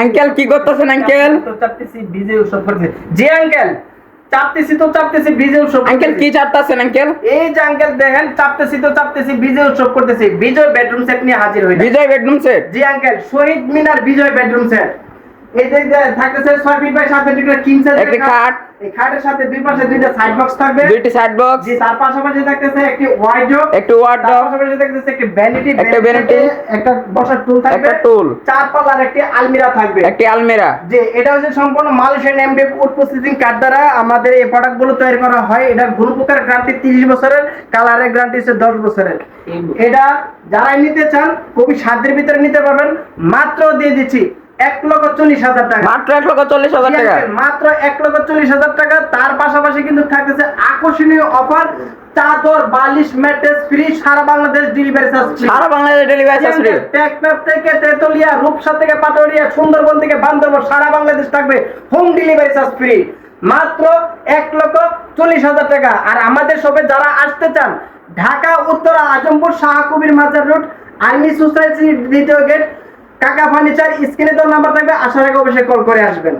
Uncle কি করতেছেন uncle? তো চাপতেছি বিজে উৎসব করতেছি জি আঙ্কেল চাপতেছি তো চাপতেছি বিজে উৎসব আঙ্কেল কি চাপতেছেন আঙ্কেল? এই যে আঙ্কেল দেখেন চাপতেছি তো চাপতেছি বিজে উৎসব করতেছি বিজয় বেডরুম সেট নিয়ে হাজির হই বিজয় বেডরুম সেট? জি uncle Shahid Minar Bijoy bedroom set. এই যে যে থাকতেছে ছয় ফিট বাই সাত ফিট কিং সাইজ একটি খাট। এই খাটের সাথে দুই পাশে দুইটা সাইড বক্স থাকবে। দুইটি সাইড বক্স জি তার পাশাপাশি থাকতেছে একটি একটি তার ওয়ার্ডরোব পাশাপাশি থাকতেছে একটি ভ্যানিটি একটা বসার টুল থাকবে। একটা টুল চার পাল্লার একটি আলমিরা থাকবে। একটি আলমিরা। যে এটা হচ্ছে সম্পূর্ণ Malaysian MD food processing card দ্বারা আমাদের এই প্রোডাক্টগুলো তৈরি করা হয়। এটা গুণপোকার গ্যারান্টি তিরিশ বছরের কালারের গ্যারান্টি হচ্ছে দশ বছরের। এটা যারাই নিতে চান খুবই সাধ্যের ভিতরে নিতে পারবেন। মাত্র দিয়ে দিচ্ছি। এক লক্ষ চল্লিশ হাজার টাকা। মাত্র এক লক্ষ চল্লিশ হাজার টাকা? মাত্র এক লক্ষ চল্লিশ হাজার টাকা। তার পাশাপাশি কিন্তু থাকতেছে আকর্ষণীয় অফার চাদর বালিশ ম্যাট্রেস ফ্রি সারা বাংলাদেশ ডেলিভারি চার্জ সারা বাংলাদেশে ডেলিভারি চার্জ ফ্রি টেকনাফ থেকে তেতুলিয়া রূপসা থেকে পাটুরিয়া সুন্দরবন থেকে বান্দরবন সারা বাংলাদেশ থাকবে হোম ডেলিভারি চার্জ ফ্রি মাত্র এক লক্ষ চল্লিশ হাজার টাকা। আর আমাদের সবে যারা আসতে চান Dhaka Uttara Azampur Shah Kabir Mazar road army society দ্বিতীয় গেট কাকা ফার্নিচার স্ক্রিনে তোর নাম্বার থাকবে আসার আগে অবশ্যই কল করে আসবেন।